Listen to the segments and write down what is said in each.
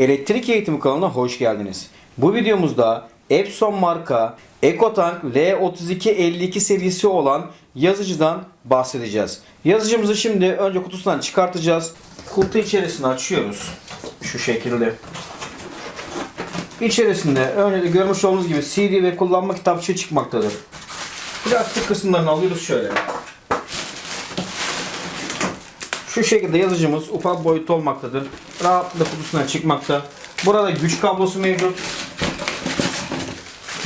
Elektrik Eğitimi kanalına hoş geldiniz. Bu videomuzda Epson marka EcoTank L3252 serisi olan yazıcıdan bahsedeceğiz. Yazıcımızı şimdi önce kutusundan çıkartacağız. Kutu içerisini açıyoruz. Şu şekilde. İçerisinde de görmüş olduğunuz gibi CD ve kullanma kitapçığı çıkmaktadır. Plastik kısımlarını alıyoruz şöyle. Şu şekilde yazıcımız ufak boyutta olmaktadır. Rahatlıkla kutusundan çıkmakta. Burada güç kablosu mevcut.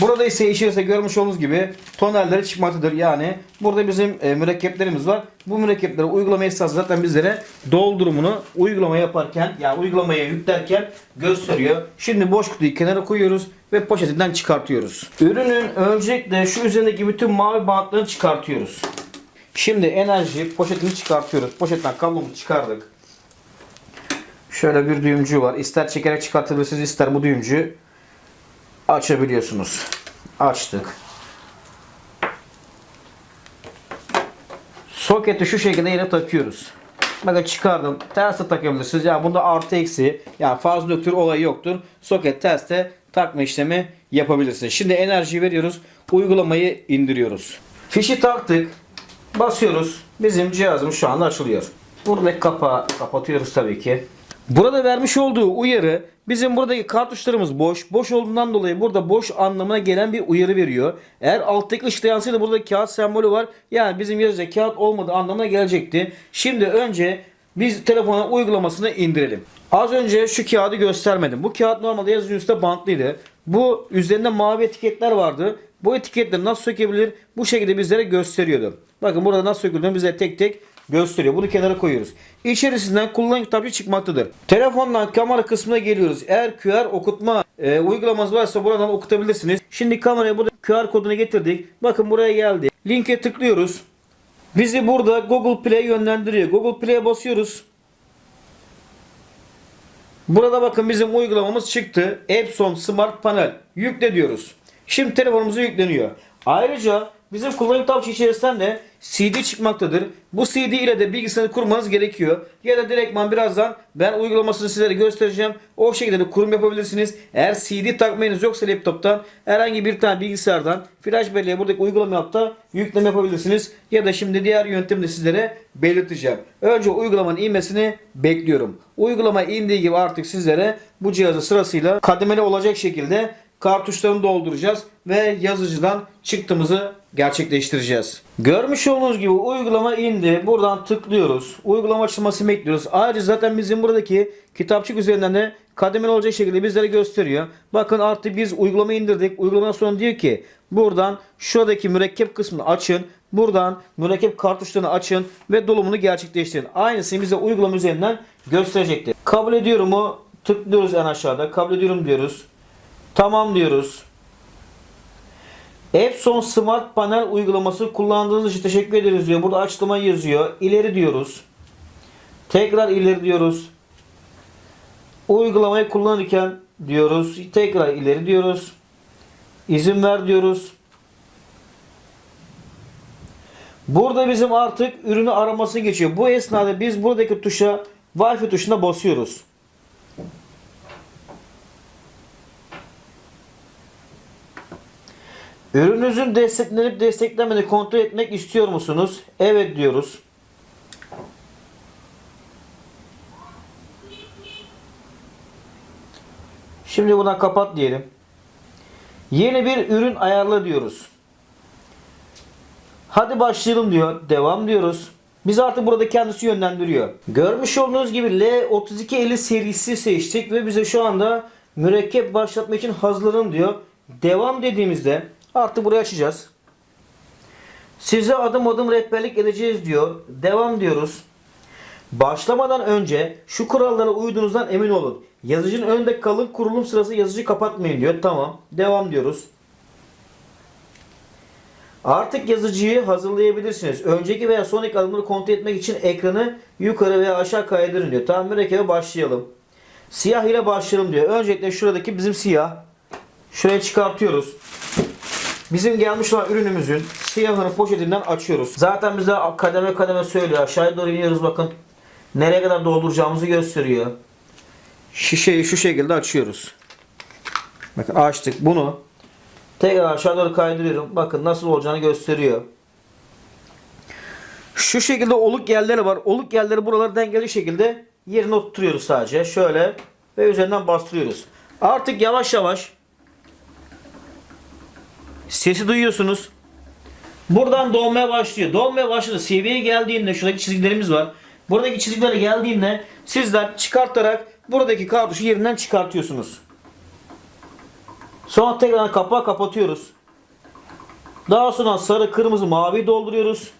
Burada ise içerisinde görmüş olduğunuz gibi tonelleri çıkmaktadır. Yani burada bizim e, mürekkeplerimiz var. Bu mürekkepleri uygulama esnasında zaten bizlere doldurumunu uygulama yaparken yani uygulamaya yüklerken gösteriyor. Şimdi boş kutuyu kenara koyuyoruz ve poşetinden çıkartıyoruz. Ürünün öncelikle şu üzerindeki bütün mavi bantları çıkartıyoruz. Şimdi enerji poşetini çıkartıyoruz. Poşetten kablomuzu çıkardık. Şöyle bir düğümcü var. İster çekerek çıkartabilirsiniz ister bu düğümcü açabiliyorsunuz. Açtık. Soketi şu şekilde yine takıyoruz. Bakın çıkardım. Terse takabilirsiniz. Yani bunda artı eksi yani fazla nötr olayı yoktur. Soket terste takma işlemi yapabilirsiniz. Şimdi enerji veriyoruz. Uygulamayı indiriyoruz. Fişi taktık. Basıyoruz. Bizim cihazımız şu anda açılıyor. Buradaki kapağı kapatıyoruz tabii ki. Burada vermiş olduğu uyarı bizim buradaki kartuşlarımız boş. Boş olduğundan dolayı burada boş anlamına gelen bir uyarı veriyor. Eğer alttaki ışıkta yansıydı burada kağıt sembolü var. Yani bizim yazacak kağıt olmadığı anlamına gelecekti. Şimdi önce biz telefona uygulamasını indirelim. Az önce şu kağıdı göstermedim. Bu kağıt normalde yazıcının üstte bantlıydı. Bu üzerinde mavi etiketler vardı. Bu etiketleri nasıl sökebilir? Bu şekilde bizlere gösteriyordu. Bakın burada nasıl söküldüğünü bize tek tek gösteriyor. Bunu kenara koyuyoruz. İçerisinden kullanım kitapçığı çıkmaktadır. Telefondan kamera kısmına geliyoruz. Eğer QR okutma e, uygulamanız varsa buradan okutabilirsiniz. Şimdi kameraya burada QR kodunu getirdik. Bakın buraya geldi. Linke tıklıyoruz. Bizi burada Google Play yönlendiriyor. Google Play'e basıyoruz. Burada bakın bizim uygulamamız çıktı. Epson Smart Panel. Yükle diyoruz. Şimdi telefonumuza yükleniyor. Ayrıca bizim kullanım kitapçığı içerisinden de CD çıkmaktadır. Bu CD ile de bilgisayarı kurmanız gerekiyor. Ya da direktman birazdan ben uygulamasını sizlere göstereceğim. O şekilde de kurum yapabilirsiniz. Eğer CD takmayınız yoksa laptoptan herhangi bir tane bilgisayardan flash belleğe buradaki uygulama yapta yükleme yapabilirsiniz. Ya da şimdi diğer yöntemi de sizlere belirteceğim. Önce uygulamanın inmesini bekliyorum. Uygulama indiği gibi artık sizlere bu cihazı sırasıyla kademeli olacak şekilde kartuşlarını dolduracağız ve yazıcıdan çıktığımızı gerçekleştireceğiz. Görmüş olduğunuz gibi uygulama indi. Buradan tıklıyoruz. Uygulama açılmasını bekliyoruz. Ayrıca zaten bizim buradaki kitapçık üzerinden de kademeli olacak şekilde bizlere gösteriyor. Bakın artık biz uygulama indirdik. Uygulama sonra diyor ki buradan şuradaki mürekkep kısmını açın. Buradan mürekkep kartuşlarını açın ve dolumunu gerçekleştirin. Aynısını bize uygulama üzerinden gösterecektir. Kabul ediyorum mu? Tıklıyoruz en aşağıda. Kabul ediyorum diyoruz. Tamam diyoruz. Epson Smart Panel uygulaması kullandığınız için teşekkür ederiz diyor. Burada açıklama yazıyor. İleri diyoruz. Tekrar ileri diyoruz. Uygulamayı kullanırken diyoruz. Tekrar ileri diyoruz. İzin ver diyoruz. Burada bizim artık ürünü araması geçiyor. Bu esnada biz buradaki tuşa Wi-Fi tuşuna basıyoruz. Ürününüzün desteklenip desteklenmediğini kontrol etmek istiyor musunuz? Evet diyoruz. Şimdi buna kapat diyelim. Yeni bir ürün ayarla diyoruz. Hadi başlayalım diyor. Devam diyoruz. Biz artık burada kendisi yönlendiriyor. Görmüş olduğunuz gibi L3250 serisi seçtik ve bize şu anda mürekkep başlatma için hazırlanın diyor. Devam dediğimizde artık burayı açacağız. Size adım adım rehberlik edeceğiz diyor. Devam diyoruz. Başlamadan önce şu kurallara uyduğunuzdan emin olun. Yazıcının önünde kalın kurulum sırası yazıcı kapatmayın diyor. Tamam. Devam diyoruz. Artık yazıcıyı hazırlayabilirsiniz. Önceki veya sonraki adımları kontrol etmek için ekranı yukarı veya aşağı kaydırın diyor. Tamam mürekkebe başlayalım. Siyah ile başlayalım diyor. Öncelikle şuradaki bizim siyah. Şuraya çıkartıyoruz. Bizim gelmiş olan ürünümüzün siyahını poşetinden açıyoruz. Zaten bize kademe kademe söylüyor. Aşağıya doğru iniyoruz bakın. Nereye kadar dolduracağımızı gösteriyor. Şişeyi şu şekilde açıyoruz. Bakın açtık bunu. Tekrar aşağı doğru kaydırıyorum. Bakın nasıl olacağını gösteriyor. Şu şekilde oluk yerleri var. Oluk yerleri buraları dengeli şekilde yerine oturtuyoruz sadece. Şöyle ve üzerinden bastırıyoruz. Artık yavaş yavaş sesi duyuyorsunuz. Buradan dolmaya başlıyor. Dolmaya başladı. Seviyeye geldiğinde şuradaki çizgilerimiz var. Buradaki çizgilere geldiğinde sizler çıkartarak buradaki kartuşu yerinden çıkartıyorsunuz. Sonra tekrar kapağı kapatıyoruz. Daha sonra sarı, kırmızı, mavi dolduruyoruz.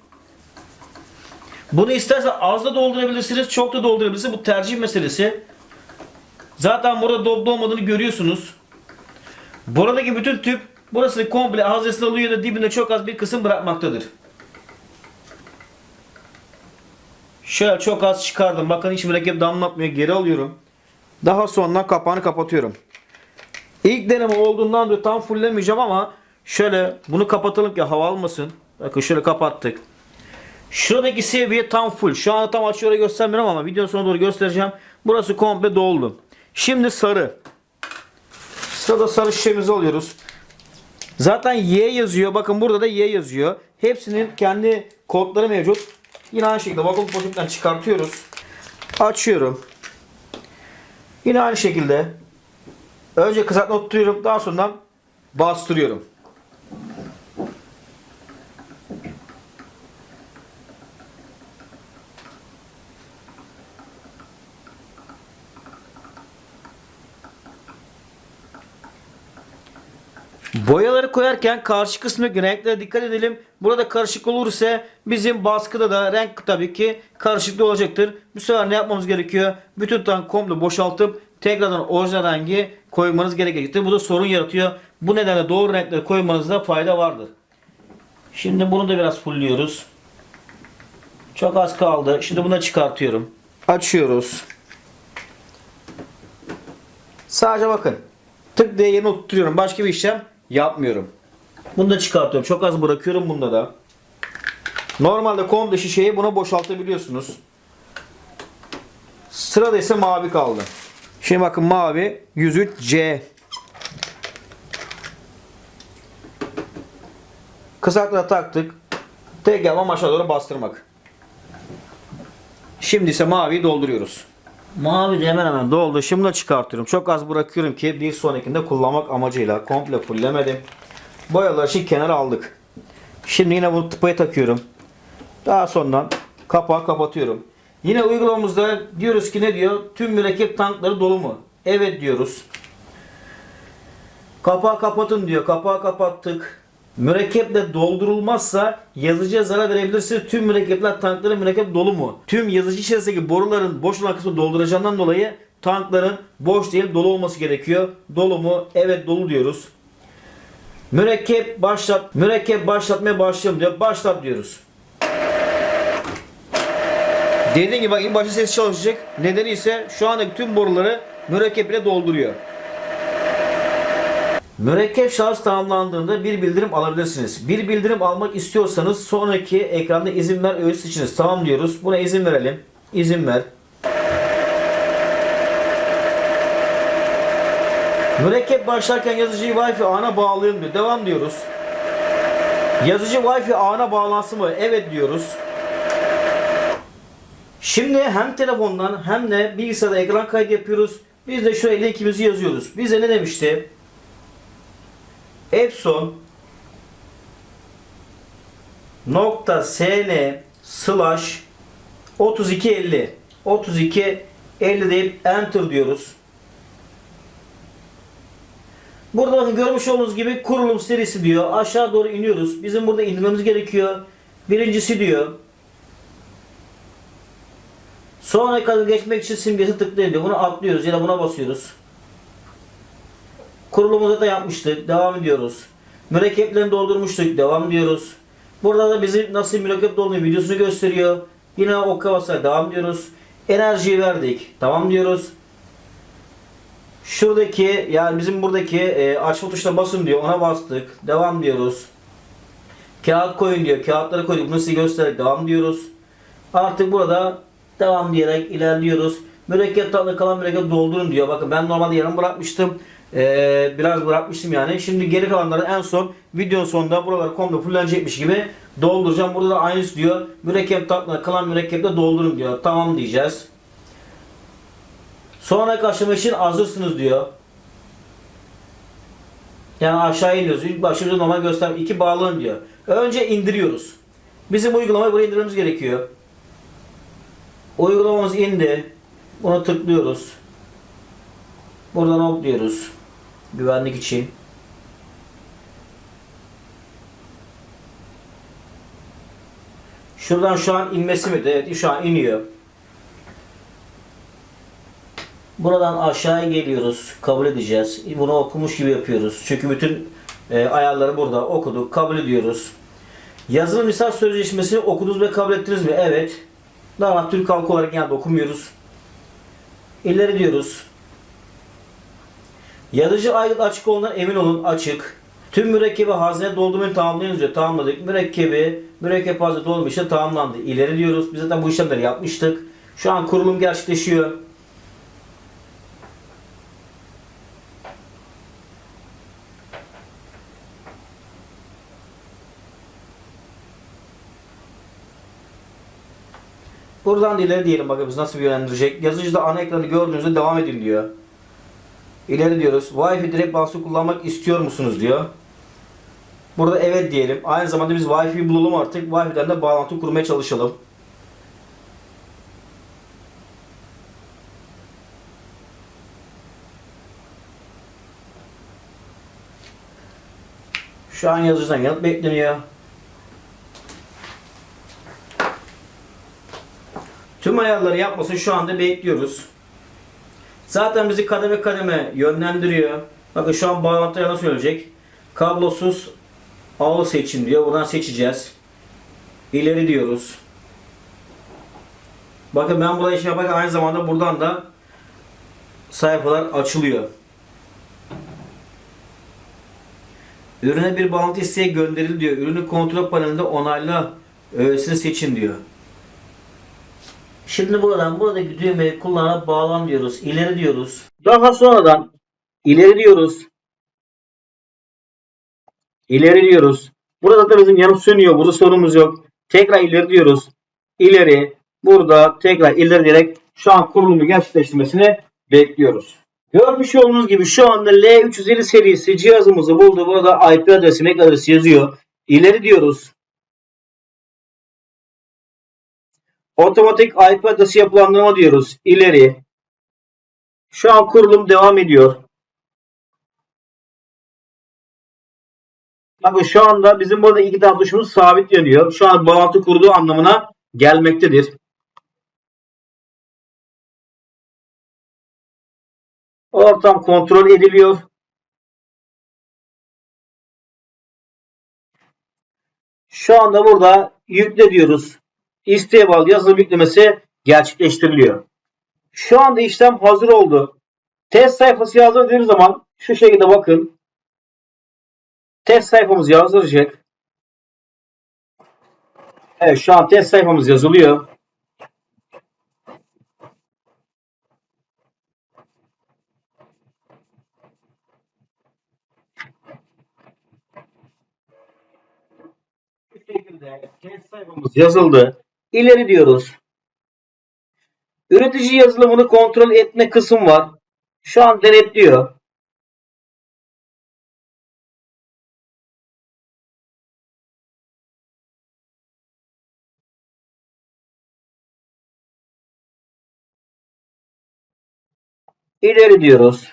Bunu istersen az da doldurabilirsiniz, çok da doldurabilirsiniz. Bu tercih meselesi. Zaten burada dolup dolmadığını görüyorsunuz. Buradaki bütün tüp burası komple haznesini alıyor da dibinde çok az bir kısım bırakmaktadır. Şöyle çok az çıkardım. Bakın hiç mürekkep damlatmıyor. Geri alıyorum. Daha sonra kapağını kapatıyorum. İlk deneme olduğundan dolayı tam fulllemeyeceğim ama şöyle bunu kapatalım ki hava almasın. Bakın şöyle kapattık. Şuradaki seviye tam full. Şu anda tam açıyorum göstermiyorum ama videonun sonuna doğru göstereceğim. Burası komple doldu. Şimdi sarı. Sırada sarı şişemizi alıyoruz. Zaten Y yazıyor. Bakın burada da Y yazıyor. Hepsinin kendi kodları mevcut. Yine aynı şekilde vakum poşetten çıkartıyoruz. Açıyorum. Yine aynı şekilde önce kısaltma tutuyorum. Daha sonra bastırıyorum. Boyaları koyarken karşı kısmındaki renklere dikkat edelim. Burada karışık olursa bizim baskıda da renk tabii ki karışıklı olacaktır. Bu sefer ne yapmamız gerekiyor? Bütün tank komple boşaltıp tekrardan orijinal rengi koymanız gerekecektir. Bu da sorun yaratıyor. Bu nedenle doğru renkleri koymanızda fayda vardır. Şimdi bunu da biraz fullliyoruz. Çok az kaldı. Şimdi bunu çıkartıyorum. Açıyoruz. Sadece bakın. Tık diye yerine oturtuyorum. Başka bir işlem yapmıyorum. Bunu da çıkartıyorum. Çok az bırakıyorum bunda da. Normalde komple şişeyi buna boşaltabiliyorsunuz. Sırada ise mavi kaldı. Şimdi bakın mavi 103C. Kısakla taktık. Tek yapmam aşağı doğru bastırmak. Şimdi ise maviyi dolduruyoruz. Mavi de hemen hemen doldu. Şimdi çıkartıyorum. Çok az bırakıyorum ki bir sonrakinde kullanmak amacıyla. Komple fulllemedim. Boyaları şimdi kenara aldık. Şimdi yine bunu tıpaya takıyorum. Daha sonra kapağı kapatıyorum. Yine uygulamamızda diyoruz ki ne diyor? Tüm mürekkep tankları dolu mu? Evet diyoruz. Kapağı kapatın diyor. Kapağı kapattık. Mürekkeple doldurulmazsa yazıcıya zarar verebilirsiniz. Tüm mürekkepler tankların mürekkep dolu mu? Tüm yazıcı içerisindeki boruların boş olan kısmı dolduracağından dolayı tankların boş değil dolu olması gerekiyor. Dolu mu? Evet dolu diyoruz. Mürekkep başlat. Mürekkep başlatmaya başlayalım diyor. Başlat diyoruz. Dediğim gibi bak başta ses çalışacak. Nedeni ise şu andaki tüm boruları mürekkep ile dolduruyor. Mürekkep şarj tamamlandığında bir bildirim alabilirsiniz. Bir bildirim almak istiyorsanız sonraki ekranda izin ver öğe seçiniz. Tamam diyoruz. Buna izin verelim. İzin ver. Mürekkep başlarken yazıcıyı Wi-Fi ağına bağlayın diyor. Devam diyoruz. Yazıcı Wi-Fi ağına bağlansın mı? Evet diyoruz. Şimdi hem telefondan hem de bilgisayarda ekran kaydı yapıyoruz. Biz de şuraya linkimizi yazıyoruz. Bize ne demişti? Epson nokta sn slash 3250 3250 deyip enter diyoruz. Burada bakın görmüş olduğunuz gibi kurulum serisi diyor. Aşağı doğru iniyoruz. Bizim burada indirmemiz gerekiyor. Birincisi diyor. Sonra kadar geçmek için simgesi tıklayın diyor. Bunu atlıyoruz ya da buna basıyoruz. Kurulumuzu da yapmıştık. Devam ediyoruz. Mürekkeplerini doldurmuştuk. Devam ediyoruz. Burada da bizi nasıl mürekkep dolduğunu videosunu gösteriyor. Yine okka basarak devam ediyoruz. Enerjiyi verdik. Tamam diyoruz. Şuradaki yani bizim buradaki e, açma tuşuna basın diyor. Ona bastık. Devam diyoruz. Kağıt koyun diyor. Kağıtları koyduk. Bunu size göstererek devam diyoruz. Artık burada devam diyerek ilerliyoruz. Mürekkep tatlı kalan mürekkep doldurun diyor. Bakın ben normalde yarım bırakmıştım. Ee, biraz bırakmıştım yani. Şimdi geri kalanları en son videonun sonunda buraları komple fullenecekmiş gibi dolduracağım. Burada da aynısı diyor. Mürekkep tatlı kalan mürekkeple doldurun diyor. Tamam diyeceğiz. Sonraki aşama için hazırsınız diyor. Yani aşağı iniyoruz. İlk bize normal göster. iki bağlanın diyor. Önce indiriyoruz. Bizim uygulamayı buraya indirmemiz gerekiyor. Uygulamamız indi. Buna tıklıyoruz. Buradan hop diyoruz. Güvenlik için. Şuradan şu an inmesi mi? Evet şu an iniyor. Buradan aşağıya geliyoruz. Kabul edeceğiz. Bunu okumuş gibi yapıyoruz. Çünkü bütün e, ayarları burada okuduk. Kabul ediyoruz. Yazılı misal sözleşmesini okudunuz ve kabul ettiniz mi? Evet. Daha Türk halkı olarak yani okumuyoruz. İleri diyoruz. Yazıcı aygıt açık olduğundan emin olun. Açık. Tüm mürekkebi hazne doldurmayı tamamlayınız diyor. Tamamladık. Mürekkebi, mürekkep hazne doldurma işlemi tamamlandı. İleri diyoruz. Biz zaten bu işlemleri yapmıştık. Şu an kurulum gerçekleşiyor. Buradan da ileri diyelim bakın biz nasıl yönlendirecek. Yazıcıda ana ekranı gördüğünüzde devam edin diyor. İleri diyoruz. Wi-Fi direkt bağlantısı kullanmak istiyor musunuz diyor. Burada evet diyelim. Aynı zamanda biz Wi-Fi bulalım artık. Wi-Fi'den de bağlantı kurmaya çalışalım. Şu an yazıcıdan yanıt bekleniyor. Tüm ayarları yapmasını şu anda bekliyoruz. Zaten bizi kademe kademe yönlendiriyor. Bakın şu an bağlantıya nasıl söyleyecek? Kablosuz ağı seçin diyor. Buradan seçeceğiz. İleri diyoruz. Bakın ben burada iş yaparken aynı zamanda buradan da sayfalar açılıyor. Ürüne bir bağlantı isteği gönderildi diyor. Ürünü kontrol panelinde onayla öğesini seçin diyor. Şimdi buradan buradaki düğmeyi kullanarak bağlan diyoruz. İleri diyoruz. Daha sonradan ileri diyoruz. İleri diyoruz. Burada da bizim yanıp sönüyor. Burada sorunumuz yok. Tekrar ileri diyoruz. İleri. Burada tekrar ileri diyerek şu an kurulumu gerçekleştirmesini bekliyoruz. Görmüş olduğunuz gibi şu anda L350 serisi cihazımızı buldu. Burada IP adresi, MAC adresi yazıyor. İleri diyoruz. Otomatik IP adresi yapılandırma diyoruz. İleri. Şu an kurulum devam ediyor. Bakın şu anda bizim burada iki tane tuşumuz sabit yanıyor. Şu an bağlantı kurduğu anlamına gelmektedir. Ortam kontrol ediliyor. Şu anda burada yükle diyoruz. İsteğe bağlı yazılım yüklemesi gerçekleştiriliyor. Şu anda işlem hazır oldu. Test sayfası yazdırdığınız zaman şu şekilde bakın. Test sayfamız yazdıracak. Evet şu an test sayfamız yazılıyor. Bu şekilde test sayfamız yazıldı. İleri diyoruz. Üretici yazılımını kontrol etme kısım var. Şu an denetliyor. İleri diyoruz.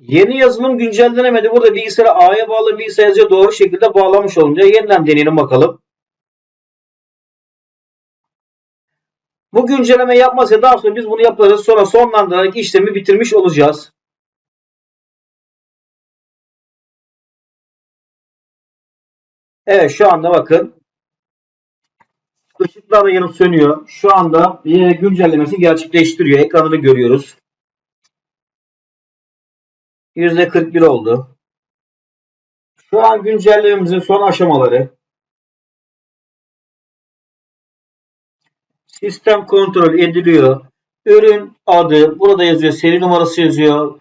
Yeni yazılım güncellenemedi. Burada bilgisayara A'ya bağlı bilgisayar yazıcıya doğru şekilde bağlamış olunca yeniden deneyelim bakalım. Bu güncelleme yapmazsa daha sonra biz bunu yaparız. Sonra sonlandırarak işlemi bitirmiş olacağız. Evet şu anda bakın. Işıklar da yanıp sönüyor. Şu anda güncellemesini gerçekleştiriyor. Ekranını görüyoruz. %41 oldu. Şu an güncellememizin son aşamaları. Sistem kontrol ediliyor. Ürün adı burada yazıyor. Seri numarası yazıyor.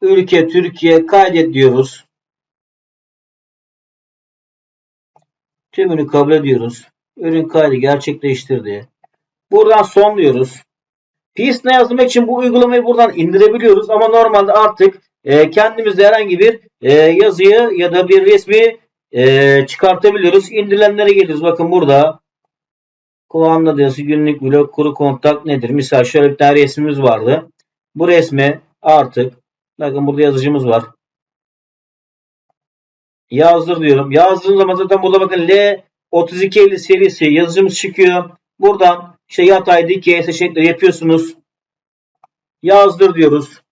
Ülke Türkiye kaydet diyoruz. Tümünü kabul ediyoruz. Ürün kaydı gerçekleştirdi. Buradan son diyoruz. PIS ne yazmak için bu uygulamayı buradan indirebiliyoruz ama normalde artık e, kendimizde herhangi bir e, yazıyı ya da bir resmi e, çıkartabiliyoruz. İndirilenlere geliyoruz. Bakın burada kullanma yazısı günlük blog kuru kontak nedir? Misal şöyle bir tane resmimiz vardı. Bu resme artık bakın burada yazıcımız var. Yazdır diyorum. Yazdığım zaman zaten burada bakın L 3250 serisi yazıcımız çıkıyor. Buradan işte yatay dikey seçenekleri yapıyorsunuz. Yazdır diyoruz.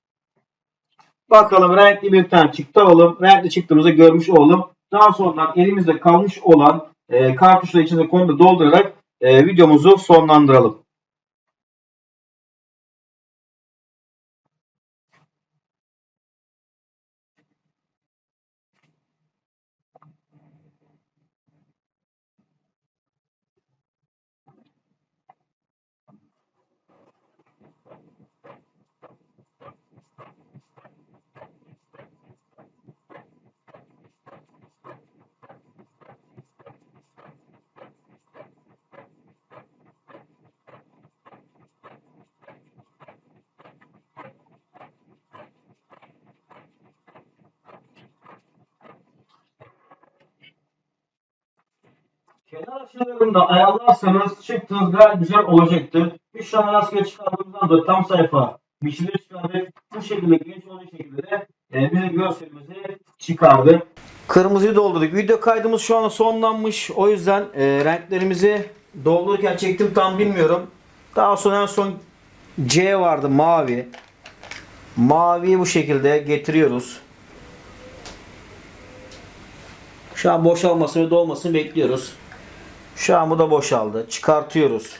Bakalım renkli bir tane çıktı alalım. Renkli çıktığımızı görmüş olalım. Daha sonra elimizde kalmış olan e, kartuşları içine konuda doldurarak e, videomuzu sonlandıralım. Kenar açılarını da ayarlarsanız çıktığınız gayet güzel olacaktır. Biz şu an rastgele çıkardığımızdan dolayı tam sayfa biçimde çıkardık. Bu şekilde genç olacak şekilde de e, bizim görselimizi çıkardı. Kırmızıyı doldurduk. Video kaydımız şu an sonlanmış. O yüzden e, renklerimizi doldururken çektim tam bilmiyorum. Daha sonra en son C vardı mavi. Maviyi bu şekilde getiriyoruz. Şu an boşalmasını dolmasını bekliyoruz. Bu da boşaldı. Çıkartıyoruz.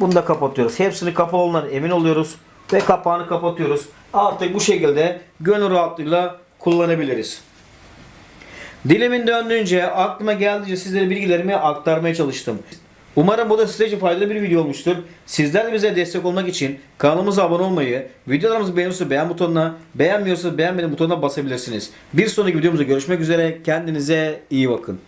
Bunu da kapatıyoruz. Hepsini kapalı olduğundan emin oluyoruz. Ve kapağını kapatıyoruz. Artık bu şekilde gönül rahatlığıyla kullanabiliriz. Dilimin döndüğünce aklıma geldiğince sizlere bilgilerimi aktarmaya çalıştım. Umarım bu da sizler için faydalı bir video olmuştur. Sizler de bize destek olmak için kanalımıza abone olmayı, videolarımızı beğeniyorsanız beğen butonuna, beğenmiyorsanız beğenmedim butonuna basabilirsiniz. Bir sonraki videomuzda görüşmek üzere. Kendinize iyi bakın.